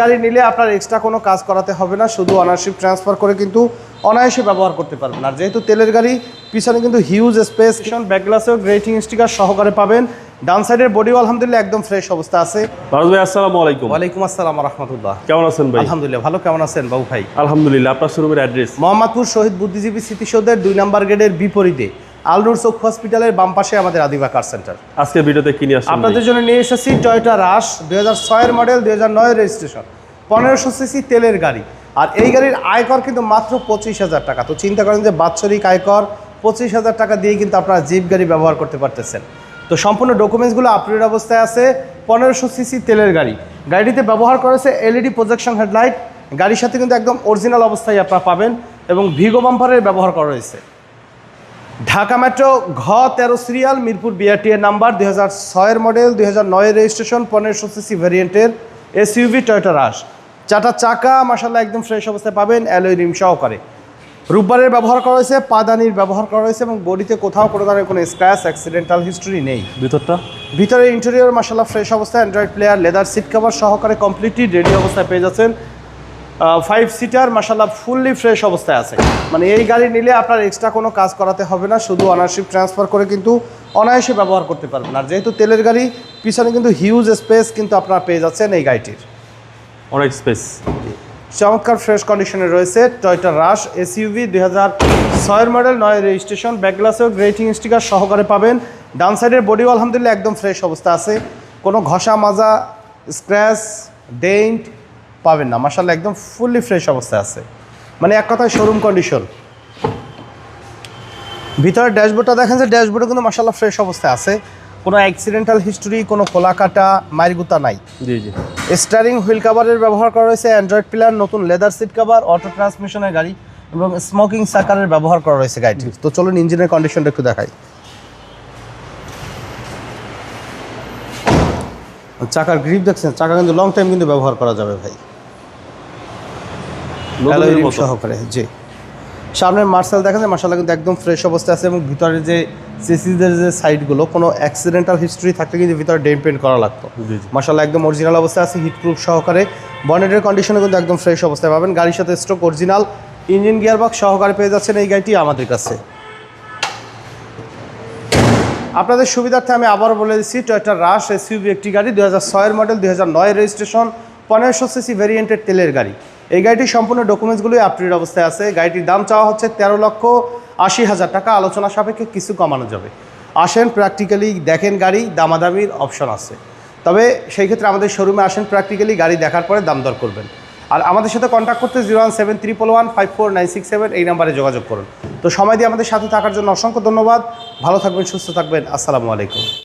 গাড়ি নিলে আপনার এক্সট্রা কোনো কাজ করাতে হবে না শুধু অনারশিপ ট্রান্সফার করে কিন্তু অনায়াসে ব্যবহার করতে পারবেন। আর যেহেতু তেলের গাড়ি পিছনে কিন্তু হিউজ স্পেস কিষণ ব্যাক গ্লাসেও গ্রেটিং স্টিকার সহকারে পাবেন। ডান সাইডের বডিও আলহামদুলিল্লাহ একদম ফ্রেশ অবস্থা আছে। ফারুজ ভাই আসসালামু আলাইকুম। ওয়ালাইকুম আসসালাম রহমতুল্লাহ কেমন আছেন ভাই? আলহামদুলিল্লাহ ভালো কেমন আছেন বাবু ভাই? আলহামদুলিল্লাহ আপনার শোরুমের অ্যাড্রেস মোহাম্মদপুর শহীদ বুদ্ধিজীবী স্মৃতিসৌধের দুই নম্বর গেটের বিপরীতে। আলনুর চোখ হসপিটালের বাম পাশে আমাদের আদিবা কার সেন্টার আজকে ভিডিওতে কিনে ভাই? আপনাদের জন্য নিয়ে এসেছি টয়োটা রাশ দুই হাজার ছয়ের মডেল দুই হাজার রেজিস্ট্রেশন পনেরোশো সিসি তেলের গাড়ি। আর এই গাড়ির আয়কর কিন্তু মাত্র পঁচিশ হাজার টাকা। তো চিন্তা করেন যে বাৎসরিক আয়কর পঁচিশ হাজার টাকা দিয়ে কিন্তু আপনারা জিপ গাড়ি ব্যবহার করতে পারতেছেন। তো সম্পূর্ণ ডকুমেন্টসগুলো আপডেট অবস্থায় আছে পনেরোশো সিসি তেলের গাড়ি। গাড়িটিতে ব্যবহার করেছে এলইডি প্রজেকশন হেডলাইট গাড়ির সাথে কিন্তু একদম অরিজিনাল অবস্থায় আপনারা পাবেন এবং ভিগো বাম্পারের ব্যবহার করা রয়েছে। ঢাকা মেট্রো ঘ তেরো সিরিয়াল মিরপুর বিআরটি এর নাম্বার দুই হাজার ছয়ের মডেল দুই হাজার নয়ের রেজিস্ট্রেশন পনেরোশো সিসি ভ্যারিয়েন্টের এসইউভি টয়োটা রাশ চারটা চাকা মাসাল্লাহ একদম ফ্রেশ অবস্থায় পাবেন অ্যালোয় রিম সহকারে। রূপবারের ব্যবহার করা হয়েছে পাদানির ব্যবহার করা হয়েছে এবং বডিতে কোথাও কোনো ধরনের কোনো স্ক্র্যাচ অ্যাক্সিডেন্টাল হিস্ট্রি নেই। ভিতরটা? ভিতরে ইন্টেরিয়র মাসাল্লাহ ফ্রেশ অবস্থায় Android player leather seat cover সহকারে কমপ্লিটলি রেডি অবস্থায় পেয়ে যাচ্ছেন। ফাইভ সিটার মাসাল্লাহ ফুললি ফ্রেশ অবস্থায় আছে। মানে এই গাড়ি নিলে আপনার এক্সট্রা কোনো কাজ করাতে হবে না শুধু অনারশিপ ট্রান্সফার করে কিন্তু অনায়াসে ব্যবহার করতে পারবেন। আর যেহেতু তেলের গাড়ি পিছনে কিন্তু হিউজ স্পেস কিন্তু আপনারা পেয়ে যাচ্ছেন এই গাড়িটির। অনেক স্পেস চমৎকার ফ্রেশ কন্ডিশনে রয়েছে টয়টা রাশ এসইউভি দুই হাজার ছয়ের মডেল নয় রেজিস্ট্রেশন ব্যাক গ্লাসেও গ্রেটিং স্টিকার সহকারে পাবেন। ডান সাইডের বডিও আলহামদুলিল্লাহ একদম ফ্রেশ অবস্থা আছে। কোনো ঘষা মাজা স্ক্র্যাচ ডেন্ট পাবেন না। মাসাল্লাহ একদম ফুললি ফ্রেশ অবস্থায় আছে। মানে এক কথায় শোরুম কন্ডিশন ভিতরে ড্যাশবোর্ডটা দেখেন যে ড্যাশবোর্ডে কিন্তু মাসাল্লাহ ফ্রেশ অবস্থায় আছে। কোনো অ্যাক্সিডেন্টাল হিস্টোরি কোনো খোলা কাটা মাইরগুতা নাই। জি জি। স্টারিং হুইল কাভারের ব্যবহার করা হয়েছে অ্যান্ড্রয়েড প্লেয়ার নতুন লেদার সিট কাভার অটো ট্রান্সমিশনের গাড়ি এবং স্মোকিং সাকারের ব্যবহার করা রয়েছে গাড়িটি। তো চলুন ইঞ্জিনের কন্ডিশনটা একটু দেখাই। চাকার গ্রিপ দেখছেন? চাকা কিন্তু লং টাইম কিন্তু ব্যবহার করা যাবে ভাই। মতো। সহকারে জি। সামনের মার্শাল দেখা যায় মার্শাল কিন্তু একদম ফ্রেশ অবস্থায় আছে এবং ভিতরে যে সিসিদের যে সাইডগুলো কোনো অ্যাক্সিডেন্টাল হিস্ট্রি থাকলে কিন্তু ভিতরে ডেম পেন্ট করা লাগতো। জি একদম অরিজিনাল অবস্থায় আছে হিট প্রুফ সহকারে বনেটের কন্ডিশনে কিন্তু একদম ফ্রেশ অবস্থায় পাবেন। গাড়ির সাথে স্ট্রোক অরিজিনাল ইঞ্জিন গিয়ারবক্স সহকারে পেয়ে যাচ্ছেন এই গাড়িটি আমাদের কাছে। আপনাদের সুবিধার্থে আমি আবার বলে দিচ্ছি টয়টা রাশ এসইউভি একটি গাড়ি দুই হাজার ছয়ের মডেল দুই হাজার নয় রেজিস্ট্রেশন পনেরোশো সিসি ভেরিয়েন্টের তেলের গাড়ি। এই গাড়িটির সম্পূর্ণ ডকুমেন্টসগুলোই আপডেট অবস্থায় আছে। গাড়িটির দাম চাওয়া হচ্ছে তেরো লক্ষ আশি হাজার টাকা। আলোচনা সাপেক্ষে কিছু কমানো যাবে। আসেন প্র্যাকটিক্যালি দেখেন গাড়ি, দামাদামির অপশন আছে। তবে সেই ক্ষেত্রে আমাদের শোরুমে আসেন প্র্যাকটিক্যালি গাড়ি দেখার পরে দাম দর করবেন। আর আমাদের সাথে কন্ট্যাক্ট করতে zero one seven triple one five four nine six seven এই নাম্বারে যোগাযোগ করুন। তো সময় দিয়ে আমাদের সাথে থাকার জন্য অসংখ্য ধন্যবাদ। ভালো থাকবেন, সুস্থ থাকবেন। আসসালামু আলাইকুম।